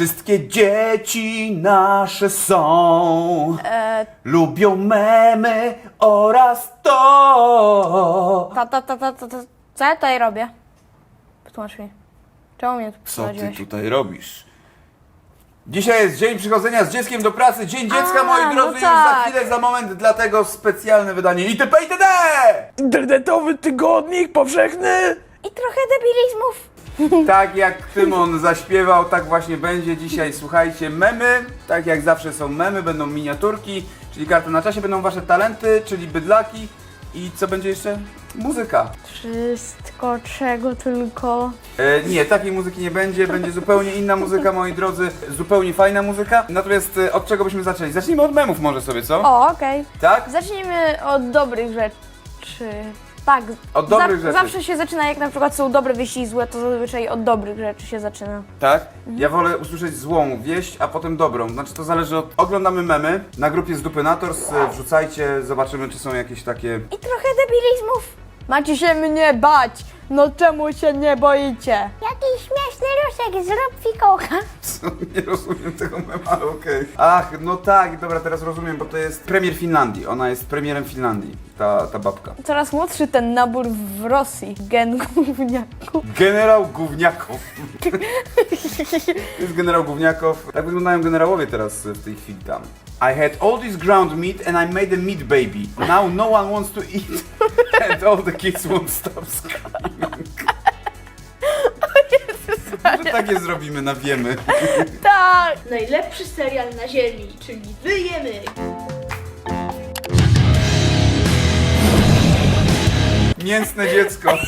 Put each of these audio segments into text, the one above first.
Wszystkie dzieci nasze są. E, Lubią memy oraz to. ta, ta, ta, ta, ta, ta. Co ja tutaj robię? Wytłumacz mi. Czemu mnie tu Co ty tutaj robisz? Dzisiaj jest dzień przychodzenia z dzieckiem do pracy, Dzień Dziecka, A, moi no drodzy, już za tak. chwilę, za moment, dlatego specjalne wydanie ITP ITD! Internetowy tygodnik powszechny! I trochę debilizmów. Tak jak Tymon zaśpiewał, tak właśnie będzie dzisiaj. Słuchajcie, memy, tak jak zawsze są memy, będą miniaturki, czyli karty na czasie, będą wasze talenty, czyli bydlaki i co będzie jeszcze? Muzyka. Wszystko, czego tylko. E, nie, takiej muzyki nie będzie, będzie zupełnie inna muzyka, moi drodzy, zupełnie fajna muzyka. Natomiast e, od czego byśmy zaczęli? Zacznijmy od memów może sobie, co? O, okej. Tak? Zacznijmy od dobrych rzeczy. Tak. Od dobrych rzeczy. Zawsze się zaczyna, jak na przykład są dobre wieści i złe, to zazwyczaj od dobrych rzeczy się zaczyna. Tak? Ja wolę usłyszeć złą wieść, a potem dobrą. Znaczy to zależy od... Oglądamy memy, na grupie z Dupynators, e, wrzucajcie, zobaczymy czy są jakieś takie... I trochę debilizmów. Macie się mnie bać. No czemu się nie boicie? Jaki śmieszny ruszek, zrób fikołka. Co? Nie rozumiem tego mema, ale okej. Ach, no tak, dobra, teraz rozumiem, bo to jest premier Finlandii. Ona jest premierem Finlandii, ta, ta babka. Coraz młodszy ten nabór w Rosji. Gen gówniaku. Generał Gówniakow. to jest generał Gówniakow. Tak wyglądają generałowie teraz w tej chwili tam. I had all this ground meat and I made a meat baby. Now no one wants to eat and all the kids won't stop screaming. Że takie zrobimy na wiemy. Tak. Najlepszy serial na ziemi, czyli Wyjemy. Mięsne dziecko.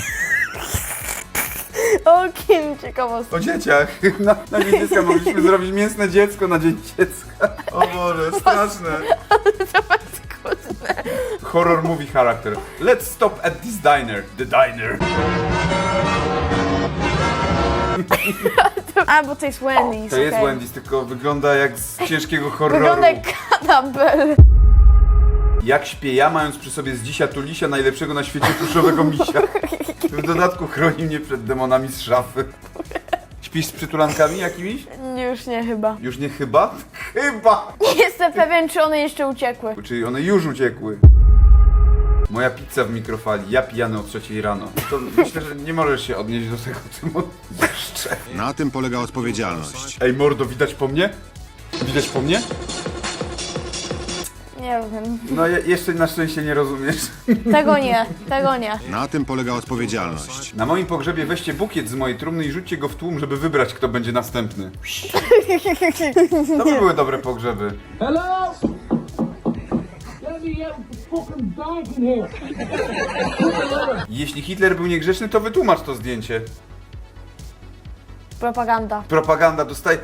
O kim ciekawostka. O dzieciach. Na, na dzień dziecka mogliśmy zrobić mięsne dziecko na dzień dziecka. O Boże, straszne. Horror movie character. Let's stop at this diner. The diner. A, bo to jest Wendy's. To jest okej. Wendy's, tylko wygląda jak z ciężkiego horroru. Wygląda jak kanabel. Jak śpię ja, mając przy sobie z dzisia tulisia, najlepszego na świecie pluszowego misia. W dodatku chroni mnie przed demonami z szafy. Śpisz z przytulankami jakimiś? Już nie chyba. Już nie chyba? Chyba! Nie jestem pewien, czy one jeszcze uciekły. Czyli one już uciekły. Moja pizza w mikrofali, ja pijany o trzeciej rano. To myślę, że nie możesz się odnieść do tego, Tymon. Jeszcze. Na tym polega odpowiedzialność. Ej, mordo, widać po mnie? Widać po mnie? Nie rozumiem. No, je, jeszcze na szczęście nie rozumiesz. Tego nie, tego nie. Na tym polega odpowiedzialność. Na moim pogrzebie weźcie bukiet z mojej trumny i rzućcie go w tłum, żeby wybrać, kto będzie następny. To by były dobre pogrzeby. Hello? Let me get fucking back in here. Jeśli Hitler był niegrzeczny, to wytłumacz to zdjęcie. Propaganda. Propaganda dostaje...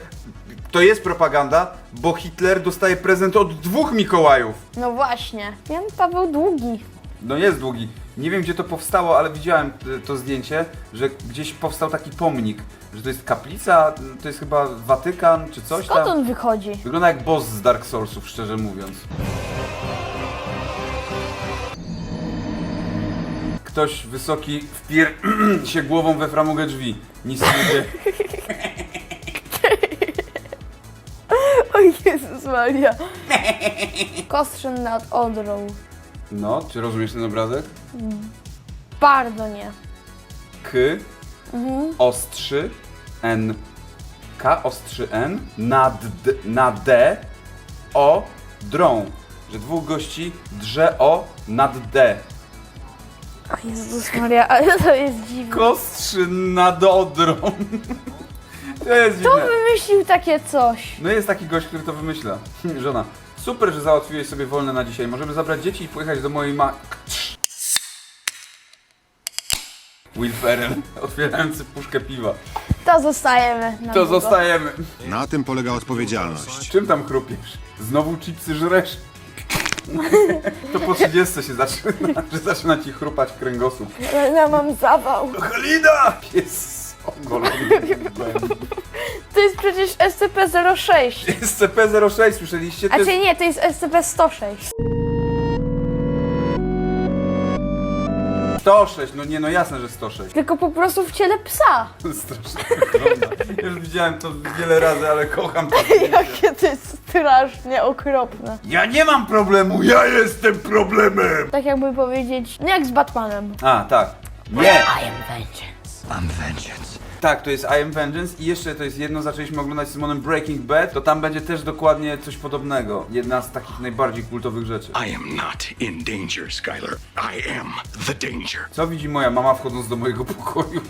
To jest propaganda, bo Hitler dostaje prezent od dwóch Mikołajów. No właśnie. Jan Paweł Długi. No jest długi. Nie wiem gdzie to powstało, ale widziałem y, to zdjęcie, że gdzieś powstał taki pomnik, że to jest kaplica, y, to jest chyba Watykan czy coś Skąd tam. on wychodzi? Wygląda jak boss z Dark Soulsów, szczerze mówiąc. Ktoś wysoki wpier... się głową we framugę drzwi. Nic nie wie. Maria. Kostrzyn nad Odrą. No, czy rozumiesz ten obrazek? Bardzo nie. K, ostrzy, N, K, ostrzy N, nad, d, na D, O, drą. Że dwóch gości drze O nad D. O Jezus Maria, ale to jest dziwne. Kostrzy nad Odrą. To jest Kto dziwne. wymyślił takie coś? No jest taki gość, który to wymyśla. Żona. Super, że załatwiłeś sobie wolne na dzisiaj. Możemy zabrać dzieci i pojechać do mojej ma... Will Ferrell, otwierający puszkę piwa. To zostajemy. Na To długo. zostajemy. Na tym polega odpowiedzialność. Czym tam chrupiesz? Znowu chipsy żresz? To po 30 się zaczyna, że zaczyna ci chrupać kręgosłup. Ja mam zawał. Halina! Pies. To jest przecież SCP-06. SCP-06, słyszeliście? To A jest... czy nie, to jest SCP-106. 106, no nie, no jasne, że 106. Tylko po prostu w ciele psa. Strasznie wygląda. Już widziałem to wiele razy, ale kocham to. Jakie to jest strasznie okropne. Ja nie mam problemu, ja jestem problemem! Tak jakby powiedzieć, nie jak z Batmanem. A, tak. Nie! I am vengeance. Mam vengeance. Tak, to jest I Am Vengeance i jeszcze to jest jedno, zaczęliśmy oglądać z Simonem Breaking Bad, to tam będzie też dokładnie coś podobnego. Jedna z takich najbardziej kultowych rzeczy. I am not in danger, Skylar. I am the danger. Co widzi moja mama wchodząc do mojego pokoju?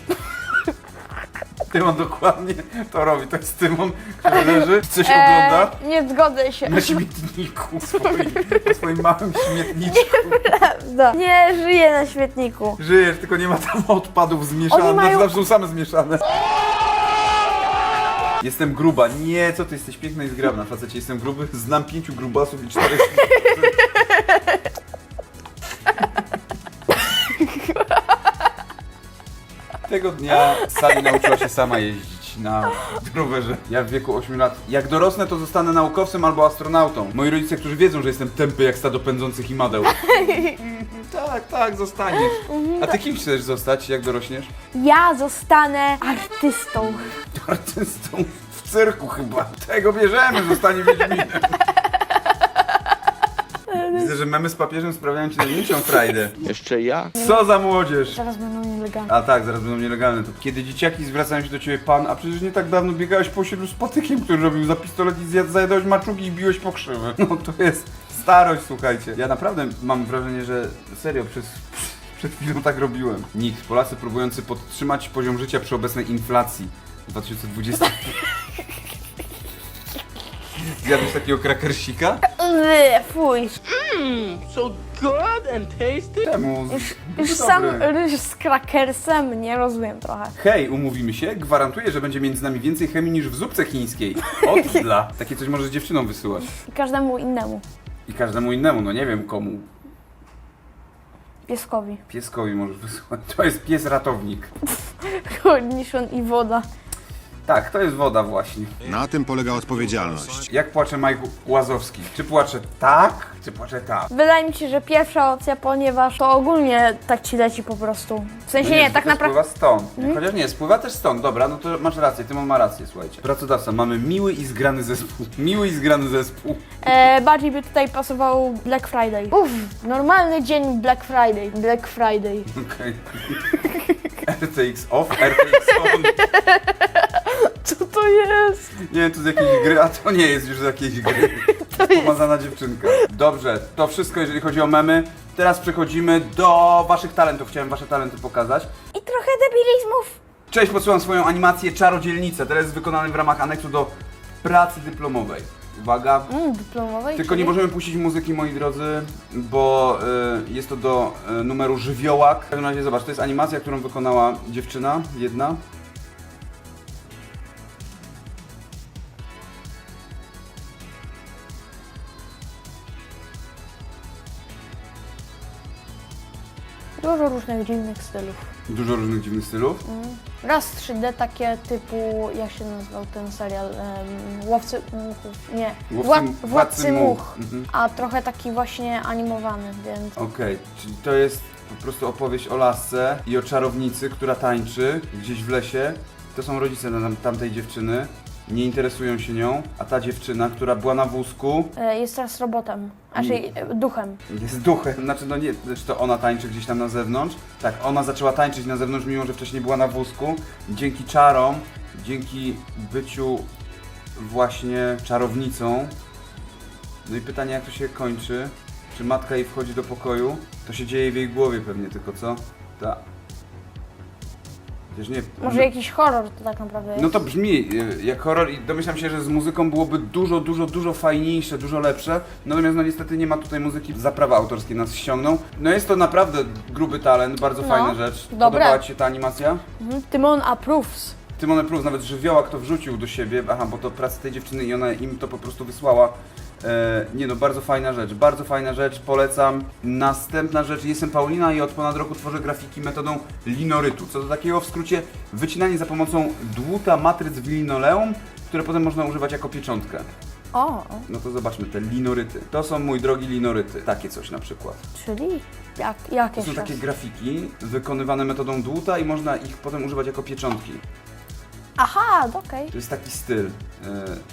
Tymon dokładnie to robi. To jest Tymon, który leży i coś ogląda Eee, nie zgodzę się. na śmietniku swoim, na swoim małym śmietniczku. Prawda. Nie żyję na świetniku. Żyjesz, tylko nie ma tam odpadów zmieszanych. Oni mają- Zawsze są same zmieszane. Jestem gruba. Nie, co ty jesteś piękna i zgrabna, facecie. Jestem gruby. Znam pięciu grubasów i czterech... Tego dnia Sally nauczyła się sama jeździć na rowerze. Ja w wieku 8 lat. Jak dorosnę, to zostanę naukowcem albo astronautą. Moi rodzice, którzy wiedzą, że jestem tępy jak stado pędzących imadeł. tak, tak, zostaniesz. A ty kim chcesz zostać, jak dorośniesz? Ja zostanę artystą. Artystą w cyrku chyba. Tego bierzemy, zostanie Wiedźminem. Widzę, że memy z papieżem sprawiają ci największą frajdę. Jeszcze ja? Co za młodzież! Zaraz będą nielegalne. A tak, zaraz będą nielegalne. To kiedy dzieciaki zwracają się do ciebie pan, a przecież nie tak dawno biegałeś po osiedlu z patykiem, który robił za pistolet i zjad- zajadałeś maczugi i biłeś po krzywy. No to jest starość, słuchajcie. Ja naprawdę mam wrażenie, że serio przez... Przed chwilą tak robiłem. Nikt. Polacy próbujący podtrzymać poziom życia przy obecnej inflacji w 2020. Zjadłeś takiego krakersika? Wy, fuj. So good and tasty. Czemu? Już, już sam ryż z krakersem nie rozumiem trochę. Hej, umówimy się? Gwarantuję, że będzie między nami więcej chemii niż w zupce chińskiej. Od dla. Takie coś możesz dziewczynom wysyłać. I każdemu innemu. I każdemu innemu, no nie wiem komu. Pieskowi. Pieskowi możesz wysłać. To jest pies ratownik. Niszon i woda. Tak, to jest woda właśnie. Na tym polega odpowiedzialność. Jak płacze Mike Łazowski? Czy płacze tak, czy płacze tak? Wydaje mi się, że pierwsza opcja, ponieważ to ogólnie tak ci leci po prostu. W sensie No nie, tak to naprawdę. Spływa stąd. Chociaż nie, spływa też stąd. Dobra, no to masz rację, Tymon ma rację, słuchajcie. Pracodawca, mamy miły i zgrany zespół. Miły i zgrany zespół. E, bardziej by tutaj pasował Black Friday. Uff, normalny dzień Black Friday. Black Friday. Okej. RTX off, RTX on. Co to jest? Nie wiem, to z jakiejś gry, a to nie jest już z jakiejś gry. To jest pomazana dziewczynka. Dobrze, to wszystko jeżeli chodzi o memy. Teraz przechodzimy do waszych talentów. Chciałem wasze talenty pokazać. I trochę debilizmów. Cześć, podsyłam swoją animację Czarodzielnica. Teraz jest wykonany w ramach aneksu do pracy dyplomowej. Uwaga. Mm, dyplomowej. Tylko czyli- nie możemy puścić muzyki, moi drodzy, bo y, jest to do y, numeru Żywiołak. W każdym razie zobacz, to jest animacja, którą wykonała dziewczyna, jedna. Dużo różnych dziwnych stylów. Dużo różnych dziwnych stylów. Raz 3D takie typu, jak się nazywał ten serial? Em, Łowcy muchów. Nie. Łowcy- Wła- Władcy Władcy much. much. Mhm. A trochę taki właśnie animowany, więc. Okej, czyli to jest po prostu opowieść o lasce i o czarownicy, która tańczy gdzieś w lesie. To są rodzice tam, tamtej dziewczyny, nie interesują się nią, a ta dziewczyna, która była na wózku, e, Jest teraz robotem. Znaczy e, duchem. jest duchem. Znaczy, no nie, znaczy to ona tańczy gdzieś tam na zewnątrz. Tak, ona zaczęła tańczyć na zewnątrz, mimo że wcześniej była na wózku. Dzięki czarom, dzięki byciu właśnie czarownicą. No i pytanie, jak to się kończy? Czy matka jej wchodzi do pokoju? To się dzieje w jej głowie pewnie tylko, co? Ta. Przecież nie. Może jakiś horror to tak naprawdę jest. No to brzmi y, jak horror i domyślam się, że z muzyką byłoby dużo, dużo, dużo fajniejsze, dużo lepsze. Natomiast no niestety nie ma tutaj muzyki, za prawa autorskie nas ściągną. No jest to naprawdę gruby talent, bardzo No, fajna rzecz. dobre. Podobała Ci się ta animacja? Mhm. Tymon approves. Tymon Proof nawet żywiołak to wrzucił do siebie, aha, bo to praca tej dziewczyny i ona im to po prostu wysłała. E, nie no, bardzo fajna rzecz, bardzo fajna rzecz, polecam. Następna rzecz, jestem Paulina i od ponad roku tworzę grafiki metodą linorytu. Co to takiego w skrócie wycinanie za pomocą dłuta matryc w linoleum, które potem można używać jako pieczątkę. O, No to zobaczmy te linoryty. To są, mój drogi, linoryty. Takie coś na przykład. czyli jak, jak To są takie grafiki wykonywane metodą dłuta i można ich potem używać jako pieczątki. Aha, okej. To jest taki styl.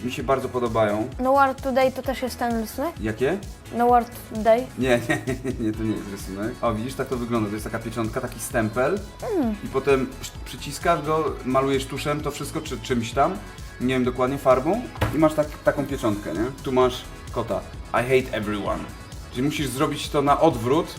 E, mi się bardzo podobają. No War Today to też jest ten rysunek? Jakie? No War Today. Nie, nie, nie, nie, to nie jest rysunek. O, widzisz, tak to wygląda. To jest taka pieczątka, taki stempel i potem przy- przyciskasz go, malujesz tuszem to wszystko, czy czymś tam, nie wiem dokładnie, farbą i masz tak, taką pieczątkę, nie? Tu masz kota. I hate everyone. Czyli musisz zrobić to na odwrót,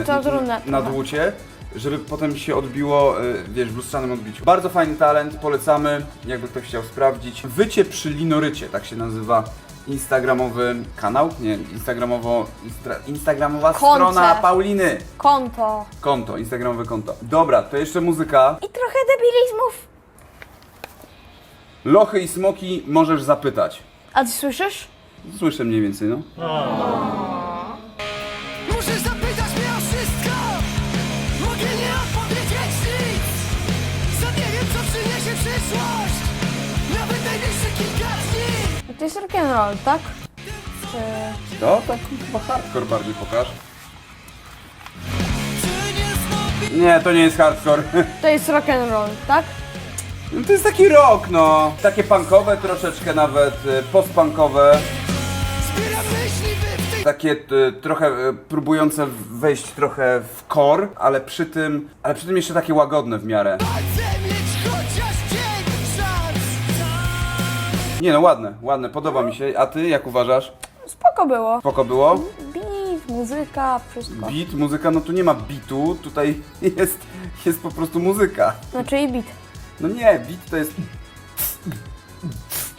y, To trudne na trochę. dłucie, żeby potem się odbiło, y, wiesz, w lustrzanym odbiciu. Bardzo fajny talent, polecamy, jakby ktoś chciał sprawdzić. Wycie przy linorycie, tak się nazywa instagramowy kanał, nie, instagramowo, instra, instagramowa Konce. strona Pauliny. Konto. Konto, instagramowe konto. Dobra, to jeszcze muzyka. I trochę debilizmów. Lochy i smoki możesz zapytać. A ty słyszysz? Słyszę mniej więcej, no. To jest rock'n'roll, tak? Czy... To? Tak chyba hardcore bardziej pokaż. Nie to nie jest hardcore. To jest rock'n'roll, tak? No to jest taki rock, no. Takie punkowe troszeczkę nawet, y, postpunkowe. Takie y, trochę y, próbujące wejść trochę w core, ale przy tym, ale przy tym jeszcze takie łagodne w miarę. Nie no, ładne, ładne, podoba mi się. A ty jak uważasz? Spoko było. Spoko było? Beat, muzyka, wszystko. Beat, muzyka, no tu nie ma beatu, tutaj jest, jest po prostu muzyka. Znaczy i beat. No nie, beat to jest...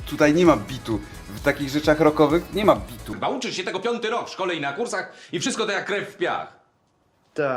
Tutaj nie ma beatu. W takich rzeczach rockowych nie ma beatu. Chyba uczysz się tego piąty rok w szkole i na kursach i wszystko to jak krew w piach.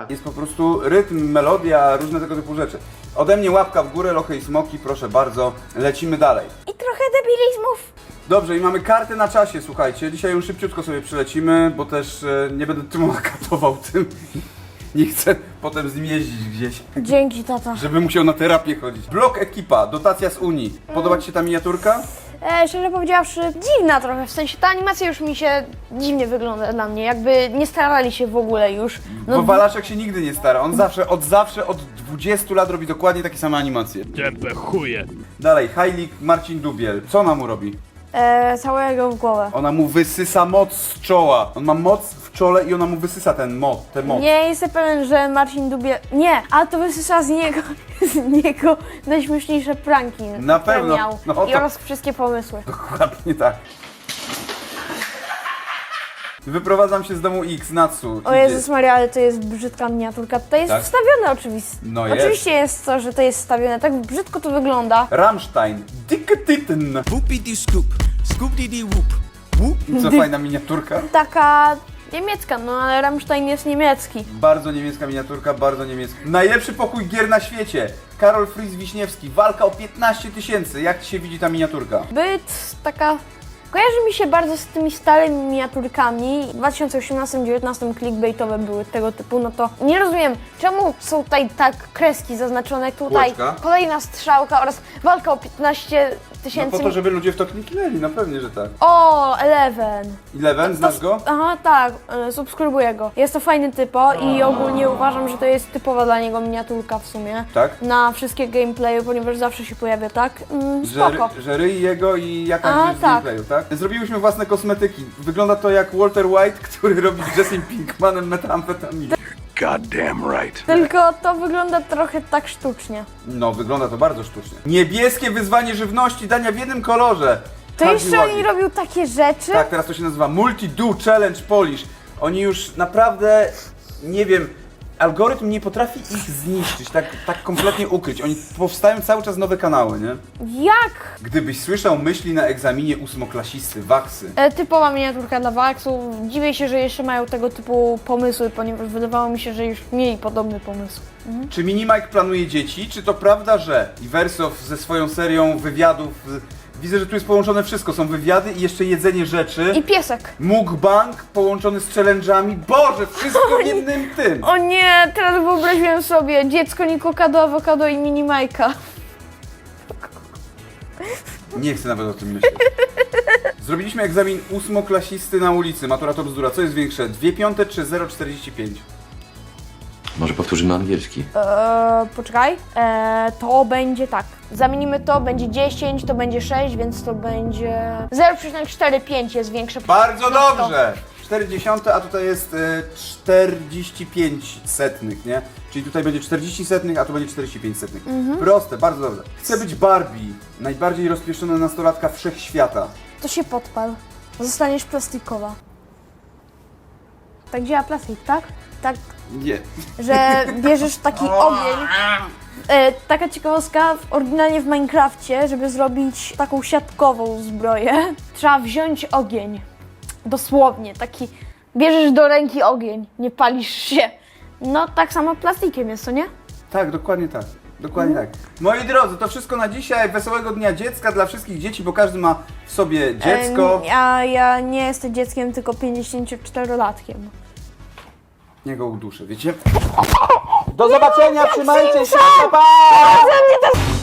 Jest po prostu rytm, melodia, różne tego typu rzeczy. Ode mnie łapka w górę, lochy i smoki, proszę bardzo. Lecimy dalej. I trochę debilizmów. Dobrze, i mamy karty na czasie, słuchajcie. Dzisiaj już szybciutko sobie przylecimy, bo też e, nie będę Tymona katował tym. Nie chcę potem z nim jeździć gdzieś, Dzięki, tata. żeby musiał na terapię chodzić. Blok ekipa, dotacja z Unii. Podoba Ci się ta miniaturka? E, szczerze powiedziawszy, dziwna trochę, w sensie ta animacja już mi się dziwnie wygląda dla mnie, jakby nie starali się w ogóle już. Bo Walaszek się nigdy nie stara. On zawsze, od zawsze, od 20 lat robi dokładnie takie same animacje. Tępe chuje. Dalej, Hajlik Marcin Dubiel. Co ona mu robi? E, całego w głowę. Ona mu wysysa moc z czoła. On ma moc czole i ona mu wysysa ten moc, tę moc. Nie jestem pewien, że Marcin Dubiel... Nie, ale to wysysa z niego, z niego najśmieszniejsze pranki, Na które pewno. miał. No I oraz wszystkie pomysły. Dokładnie tak. Wyprowadzam się z domu X, Natsu. O Jezus Maria, ale to jest brzydka miniaturka. To jest Tak? wstawione oczywiście. No jest. Oczywiście jest to, że to jest wstawione. Tak brzydko to wygląda. Rammstein, Dicke Titten. Whoopity scoop Scoop-dee-dee whoop Whoop Co fajna miniaturka. Taka niemiecka, no ale Rammstein jest niemiecki. Bardzo niemiecka miniaturka, bardzo niemiecka. Najlepszy pokój gier na świecie. Karol Fritz Wiśniewski, walka o 15 tysięcy. Jak Ci się widzi ta miniaturka? Byt taka... Kojarzy mi się bardzo z tymi starymi miniaturkami. W 2018-2019 clickbaitowe były tego typu, no to nie rozumiem, czemu są tutaj tak kreski zaznaczone, tutaj Kółeczka. kolejna strzałka oraz walka o 15 No tysięcy... po to, żeby ludzie w to kliknęli, no pewnie, że tak. O, Eleven. Eleven, znasz go? Aha, tak, e, subskrybuję go. Jest to fajny typo i ogólnie uważam, że to jest typowa dla niego miniaturka w sumie. Tak? Na wszystkie gameplaye, ponieważ zawsze się pojawia, tak? Mm, Że, spoko. ry- że ryj jego i jakaś A, rzecz z tak. gameplayu, tak? Zrobiłyśmy własne kosmetyki. Wygląda to jak Walter White, który robi z Jessim Pinkmanem metamfetaminę. Goddamn right. Tylko to wygląda trochę tak sztucznie. No, wygląda to bardzo sztucznie. Niebieskie wyzwanie żywności, dania w jednym kolorze. To Hagi jeszcze Wagi. oni robią takie rzeczy? Tak, teraz to się nazywa Multi-Do Challenge Polish. Oni już naprawdę, nie wiem, algorytm nie potrafi ich zniszczyć, tak, tak kompletnie ukryć. Oni powstają cały czas nowe kanały, nie? Jak? Gdybyś słyszał myśli na egzaminie ósmoklasisty, waksy. E, typowa miniaturka dla Waxu. Dziwię się, że jeszcze mają tego typu pomysły, ponieważ wydawało mi się, że już mieli podobny pomysł. Czy Minimike planuje dzieci? Czy to prawda, że Iwersow ze swoją serią wywiadów... z- Widzę, że tu jest połączone wszystko. Są wywiady i jeszcze jedzenie rzeczy. I piesek. Mukbang połączony z challenge'ami. Boże, wszystko w jednym tym. O nie, teraz wyobraziłem sobie dziecko Nikokado, awokado i mini Majka. Nie chcę nawet o tym myśleć. Zrobiliśmy egzamin ósmoklasisty na ulicy, matura to bzdura. Co jest większe, 2 piąte czy 0,45? Może powtórzymy angielski? Eee, poczekaj. Eee, to będzie tak. Zamienimy to, będzie 10, to będzie 6, więc to będzie 0,45 jest większe. Bardzo na sto. dobrze! 40, a tutaj jest y, 45 setnych, nie? Czyli tutaj będzie 40 setnych, a tu będzie 45 setnych. Proste, bardzo dobrze. Chcę być Barbie, najbardziej rozpieszczona nastolatka wszechświata. To się podpal. Zostaniesz plastikowa. Tak działa plastik, tak? Tak, Nie. że bierzesz taki ogień. E, taka ciekawostka, w- oryginalnie w Minecrafcie, żeby zrobić taką siatkową zbroję, trzeba wziąć ogień. Dosłownie, taki, bierzesz do ręki ogień, nie palisz się. No tak samo plastikiem jest, to nie? Tak, dokładnie tak. Dokładnie tak. Moi drodzy, to wszystko na dzisiaj. Wesołego Dnia Dziecka dla wszystkich dzieci, bo każdy ma w sobie dziecko. E, ja, ja nie jestem dzieckiem, tylko 54-latkiem. Nie go uduszę, wiecie? Do zobaczenia, trzymajcie się, pa! pa! Ze mnie to